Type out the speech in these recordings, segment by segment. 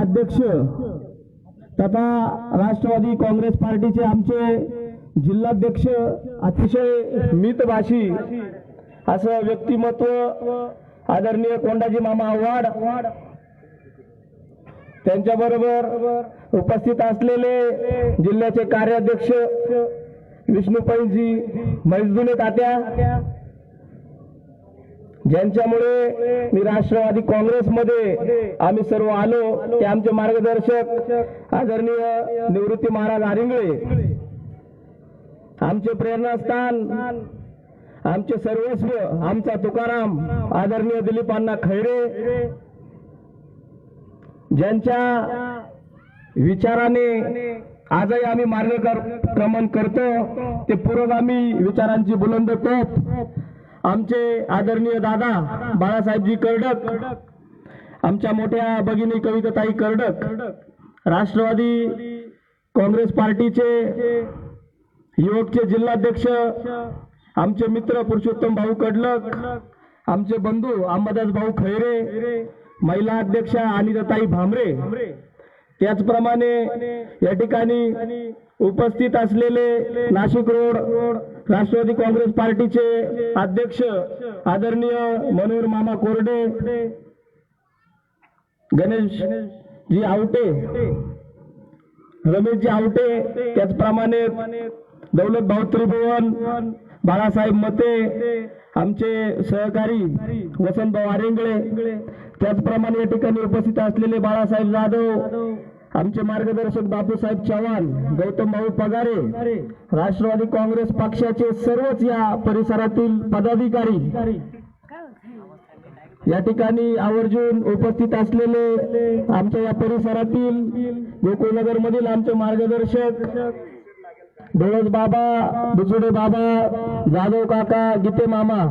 अध्यक्ष तथा राष्ट्रवादी काँग्रेस पार्टीचे आमचे जिल्हाध्यक्ष अतिशय मितभाषी असं व्यक्तिमत्व आदरणीय कोंडाजी मामा आव्हाड त्यांच्या बरोबर उपस्थित असलेले जिल्ह्याचे कार्याध्यक्ष विष्णुपैजी मैजदुले तात्या ज्यांच्यामुळे मी राष्ट्रवादी काँग्रेसमध्ये आम्ही सर्व आलो ते आमचे मार्गदर्शक आदरणीय निवृत्ती महाराज आरिंगळे. आमचे प्रेरणास्थान आमचे सर्वस्व आमचा तुकाराम आदरणीय दिलीप अण्णा खैरे ज्यांच्या विचाराने आजही आम्ही मार्गक्रमण करतो ते पुरोगामी विचारांची बुलंद तोफ आमचे आदरणीय दादा बाळासाहेबजी कर्डक आमच्या मोठ्या भगिनी कविताताई कर्डक राष्ट्रवादी काँग्रेस पार्टीचे युवकचे जिल्हाध्यक्ष आमचे मित्र पुरुषोत्तम भाऊ कडलक आमचे बंधू अंबादास भाऊ खैरे महिला अध्यक्षा अनिताताई भामरे त्याचप्रमाणे या ठिकाणी उपस्थित असलेले नाशिक रोड राष्ट्रवादी काँग्रेस पार्टीचे अध्यक्ष आदरणीय मनोहर मामा कोरडे गणेश जी आवटे रमेशजी आवटे त्याचप्रमाणे दौलत भाऊ त्रिभुवन बाळासाहेब मते आमचे सहकारी वसंतभाऊ आरेंगळे त्याचप्रमाणे या ठिकाणी उपस्थित असलेले बाळासाहेब जाधव आमचे मार्गदर्शक बापूसाहेब चव्हाण गौतम भाऊ पगारे राष्ट्रवादी काँग्रेस पक्षाचे सर्वच या परिसरातील पदाधिकारी. या ठिकाणी आवर्जून उपस्थित असलेले आमच्या या परिसरातील गोकुळनगर मधील आमचे मार्गदर्शक डोळस बाबा बुजुडे बाबा जाधव काका गीते मामा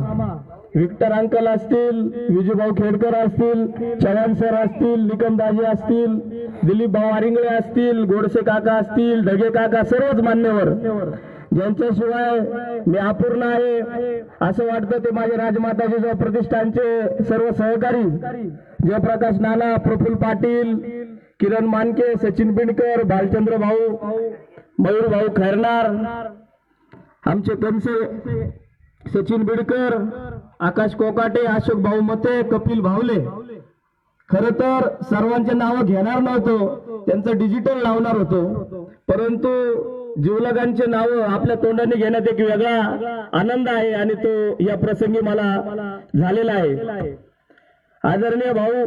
विक्टर अंकल असतील विजूभाऊ खेडकर असतील चव्हाण सर असतील निकमदाजी असतील दिलीप भाऊ आरिंगळे असतील गोडसे काका असतील ढगे काका सर्वच मान्यवर. ज्यांच्याशिवाय मी अपूर्ण आहे असं वाटतं ते माझे राजमाताचे प्रतिष्ठानचे सर्व सहकारी जयप्रकाश नाना प्रफुल्ल पाटील किरण मानके सचिन पिंडकर भालचंद्र भाऊ मयूर भाऊ खैरनार आमचे कंसे सचिन बिडकर आकाश कोकाटे अशोक भाऊ मते कपिल भावले खर तर सर्वांचे नावं घेणार नव्हतो. त्यांचं डिजिटल लावणार होतो. परंतु जिवलगांचे नाव आपल्या तोंडाने घेण्यात एक वेगळा आनंद आहे आणि तो या प्रसंगी मला झालेला आहे. आदरणीय भाऊ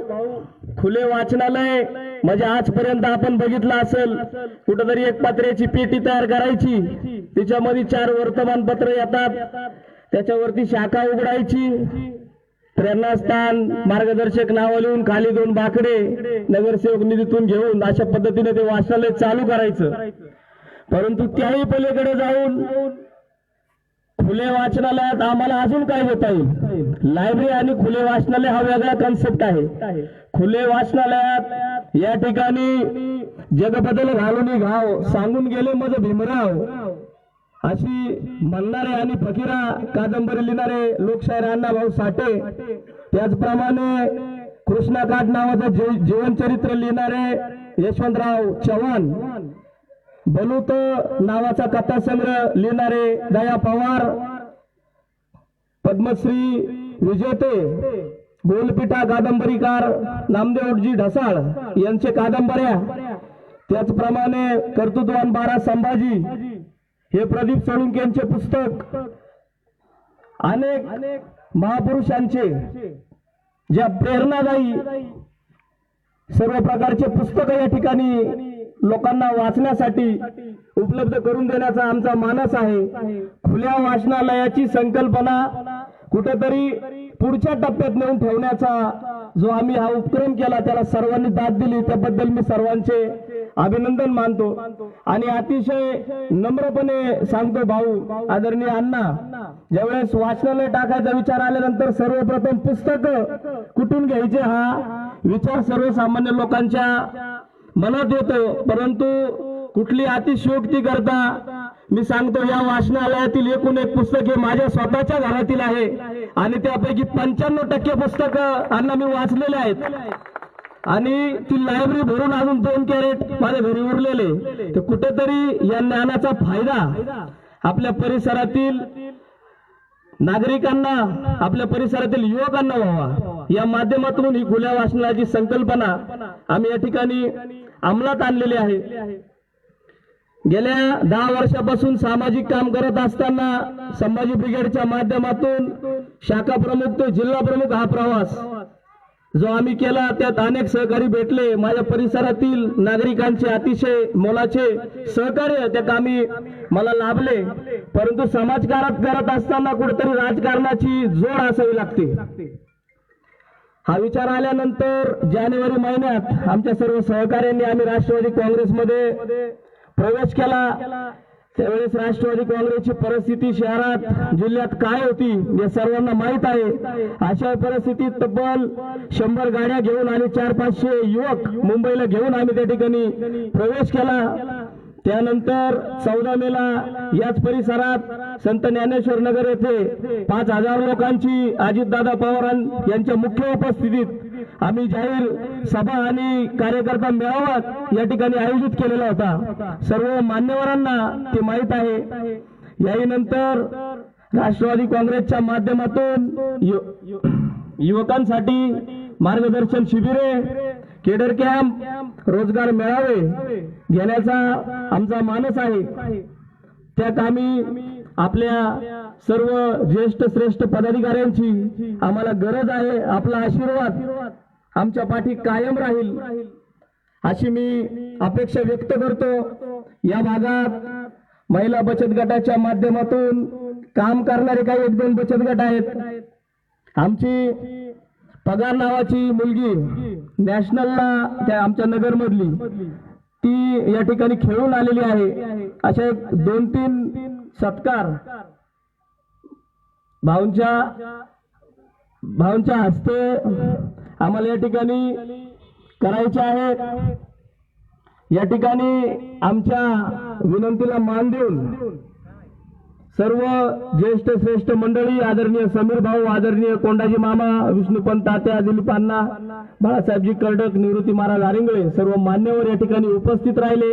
खुले वाचनालय म्हणजे आजपर्यंत आपण बघितलं असेल कुठंतरी एक पत्र्याची पेटी तयार करायची. तिच्यामध्ये चार वर्तमानपत्र येतात. त्याच्यावरती शाखा उघडायची. प्रेरणास्थान मार्गदर्शक नाव लिहून खाली दोन बाकडे नगरसेवक निधीतून घेऊन अशा पद्धतीने ते वाचनालय चालू करायचं. परंतु त्याही पलीकडे जाऊन खुले वाचनालयात आम्हाला अजून काय होता येईल लायब्ररी आणि खुले वाचनालय हा वेगळा कन्सेप्ट आहे. खुले वाचनालयात या ठिकाणी जगबदल घालून घाव सांगून गेले मज भीमराव. अशी म्हणणारे आणि फकीरा कादंबरी लिहिणारे लोकशाहीर अण्णाभाऊ साठे. त्याचप्रमाणे कृष्णाकाठ नावाचं जी- जीवनचरित्र लिहिणारे यशवंतराव चव्हाण. बलूत नावाचा कथासंग्रह लिहिणारे दया पवार. पद्मश्री विजेते. गोलपिठा कादंबरीकार नामदेवजी ढसाळ यांचे कादंबऱ्या. त्याचप्रमाणे कर्तृत्वान बारा संभाजी. हे प्रदीप सोळुंके यांचे पुस्तक. अनेक महापुरुषांचे ज्या प्रेरणादायी सर्व प्रकारचे पुस्तक या ठिकाणी लोकांना वाचण्यासाठी उपलब्ध करून देण्याचा आमचा मानस आहे. खुल्या वाचनालयाची संकल्पना कुठेतरी पुढच्या टप्प्यात नेऊन ठेवण्याचा जो आम्ही हा उपक्रम केला त्याला सर्वांनी दाद दिली. त्याबद्दल मी सर्वांचे अभिनंदन मानतो. आणि अतिशय नम्रपणे सांगतो भाऊ आदरणीय अण्णा ज्यावेळेस वाचनालय टाकायचा विचार आल्यानंतर सर्वप्रथम पुस्तक कुठून घ्यायचे हा विचार सर्वसामान्य लोकांच्या मनात येतो. परंतु कुठली अतिशयोक्ती करता मी सांगतो या वाचनालयातील एकूण एक पुस्तक हे माझ्या स्वतःच्या घरातील आहे. आणि त्यापैकी पंच्याण्णव टक्के पुस्तक अण्णा मी वाचलेले आहेत. आणि ती लायब्ररी भरून अजून दोन कॅरेट माझ्या घरी उरलेले. तर कुठेतरी या ज्ञानाचा फायदा आपल्या परिसरातील नागरिकांना आपल्या परिसरातील युवकांना व्हावा. या माध्यमातून ही खुल्या वाचनाची संकल्पना आम्ही या ठिकाणी अंमलात आणलेली आहे. गेल्या दहा वर्षापासून सामाजिक काम करत असताना संभाजी ब्रिगेडच्या माध्यमातून शाखा प्रमुख ते जिल्हा प्रमुख हा प्रवास जो आम्ही केला त्यात अनेक सहकारी भेटले. माझ्या परिसरातील नागरिकांचे अतिशय मोलाचे सहकार्य त्या कामी मला लाभले. परंतु समाजकारात करत असताना कुठेतरी राजकारणाची जोड असावी लागते. हा विचार आल्यानंतर जानेवारी महिन्यात आमच्या सर्व सहकार्यांनी आम्ही राष्ट्रवादी काँग्रेसमध्ये प्रवेश केला. त्यावेळेस राष्ट्रवादी काँग्रेसची परिस्थिती शहरात जिल्ह्यात काय होती हे सर्वांना माहीत आहे. अशा परिस्थितीत तब्बल शंभर गाड्या घेऊन आणि चार पाचशे युवक मुंबईला घेऊन आम्ही त्या ठिकाणी प्रवेश केला. त्यानंतर चौदा मेला याच परिसरात संत ज्ञानेश्वर नगर येथे पाच हजार लोकांची अजितदादा पवार यांच्या मुख्य उपस्थितीत आम्ही जाहीर सभा आणि कार्यकर्ता मेळावा या ठिकाणी आयोजित केलेला होता. सर्व मान्यवरांना ते माहीत आहे. याहीनंतर राष्ट्रवादी काँग्रेसच्या माध्यमातून युवकांसाठी मार्गदर्शन शिबिरे केडर कॅम्प रोजगार मेळावे घेण्याचा आमचा मानस आहे. त्या कामी आपल्या सर्व ज्येष्ठ श्रेष्ठ पदाधिकाऱ्यांची आम्हाला गरज आहे आपला आशीर्वाद आमच्या पाठी कायम राहील. अशी मी अपेक्षा व्यक्त करतो. या भागात महिला बचत गटाच्या माध्यमातून काम करणारे काही एक दोन बचत गट आहेत. आमची पगार नावाची मुलगी नॅशनलला त्या आमच्या नगरमधली ती या ठिकाणी खेळून आलेली आहे. अशा एक दोन तीन सत्कार भाऊंच्या भाऊंच्या हस्ते आम्हाला या ठिकाणी करायचे आहेत या ठिकाणी आमच्या विनंतीला मान देऊन सर्व ज्येष्ठ श्रेष्ठ मंडळी आदरणीय समीर भाऊ आदरणीय कोंडाजी मामा विष्णुपंत तात्या दिलीप अण्णा बाळासाहेबजी कर्डक निवृत्ती महाराज आरिंगळे सर्व मान्यवर या ठिकाणी उपस्थित राहिले.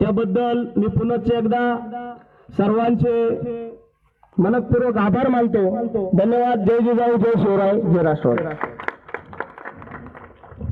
त्याबद्दल मी पुनश्च एकदा सर्वांचे मनपूर्वक आभार मानतो. धन्यवाद. जय जिजाऊ जय शिवराय जय राष्ट्रवादी.